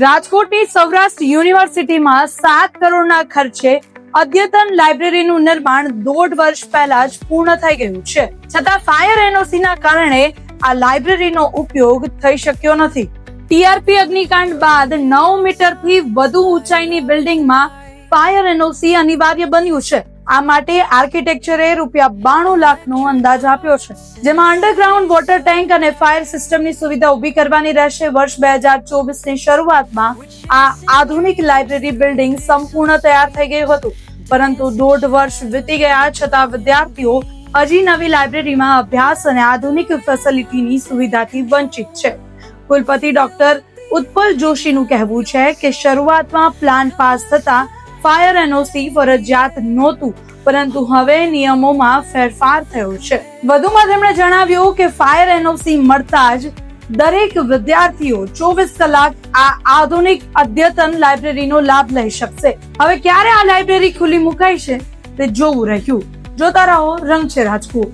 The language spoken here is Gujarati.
રાજકોટની સૌરાષ્ટ્ર યુનિવર્સિટીમાં સાત કરોડના ખર્ચે અદ્યતન લાઇબ્રેરીનું નિર્માણ દોઢ વર્ષ પહેલા જ પૂર્ણ થઈ ગયું છે. છતાં ફાયર એનઓસીના કારણે આ લાઇબ્રેરીનો ઉપયોગ થઈ શક્યો નથી. ટીઆરપી અગ્નિકાંડ બાદ નવ મીટરથી વધુ ઊંચાઈની બિલ્ડિંગમાં ફાયર એનઓસી અનિવાર્ય બન્યું છે. આ માટે આર્કિટેક્ચરે રૂપિયા બાણું લાખનો અંદાજ આપ્યો છે, જેમાં અંડરગ્રાઉન્ડ વોટર ટેન્ક અને ફાયર સિસ્ટમની સુવિધા ઊભી કરવાની રહેશે. વર્ષ બે હજાર ચોવીસની શરૂઆતમાં આ આધુનિક લાઇબ્રેરી બિલ્ડિંગ સંપૂર્ણ તૈયાર થઈ ગયું હતું. પરંતુ દોઢ વર્ષ વીતી ગયા છતાં વિદ્યાર્થીઓ હજી નવી લાઇબ્રેરીમાં અભ્યાસ અને આધુનિક ફેસિલિટીની સુવિધાથી વંચિત છે. કુલપતિ ડોક્ટર ઉત્પલ જોશીનું કહેવું છે કે શરૂઆતમાં પ્લાન પાસ થતા ફાયર એનઓસી ફરજિયાત નહોતું, પરંતુ હવે નિયમોમાં ફેરફાર થયો છે. વધુમાં તેમણે જણાવ્યું કે ફાયર એનઓસી મળતા જ દરેક વિદ્યાર્થીઓ ચોવીસ કલાક આ આધુનિક અદ્યતન લાઇબ્રેરીનો લાભ લઈ શકશે. હવે ક્યારે આ લાઇબ્રેરી ખુલ્લી મુકાઈ છે? તે જોવું રહ્યું. જોતા રહો રંગ છે રાજકોટ.